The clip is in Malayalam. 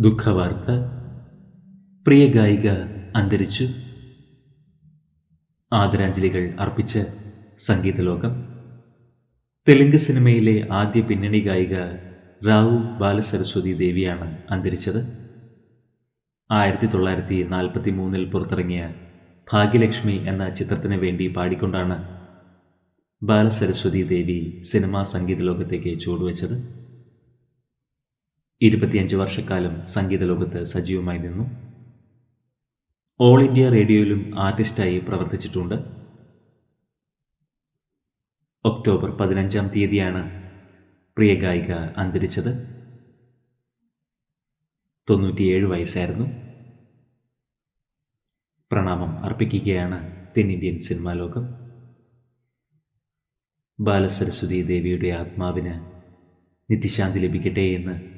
ദുഃഖവാർത്ത. പ്രിയ ഗായിക അന്തരിച്ചു. ആദരാഞ്ജലികൾ അർപ്പിച്ച് സംഗീതലോകം. തെലുങ്ക് സിനിമയിലെ ആദ്യ പിന്നണി ഗായിക റാവു ബാലസരസ്വതി ദേവിയാണ് അന്തരിച്ചത്. ആയിരത്തി തൊള്ളായിരത്തി നാൽപ്പത്തി മൂന്നിൽ പുറത്തിറങ്ങിയ ഭാഗ്യലക്ഷ്മി എന്ന ചിത്രത്തിന് വേണ്ടി പാടിക്കൊണ്ടാണ് ബാലസരസ്വതി ദേവി സിനിമാ സംഗീത ലോകത്തേക്ക് ചുവടുവെച്ചത്. ഇരുപത്തിയഞ്ച് വർഷക്കാലം സംഗീത ലോകത്ത് സജീവമായി നിന്നു. ഓൾ ഇന്ത്യ റേഡിയോയിലും ആർട്ടിസ്റ്റായി പ്രവർത്തിച്ചിട്ടുണ്ട്. ഒക്ടോബർ പതിനഞ്ചാം തീയതിയാണ് പ്രിയ ഗായിക അന്തരിച്ചത്. തൊണ്ണൂറ്റിയേഴ് വയസ്സായിരുന്നു. പ്രണാമം അർപ്പിക്കുകയാണ് തെന്നിന്ത്യൻ സിനിമാ ലോകം. ബാലസരസ്വതി ദേവിയുടെ ആത്മാവിന് നിത്യശാന്തി ലഭിക്കട്ടെ എന്ന്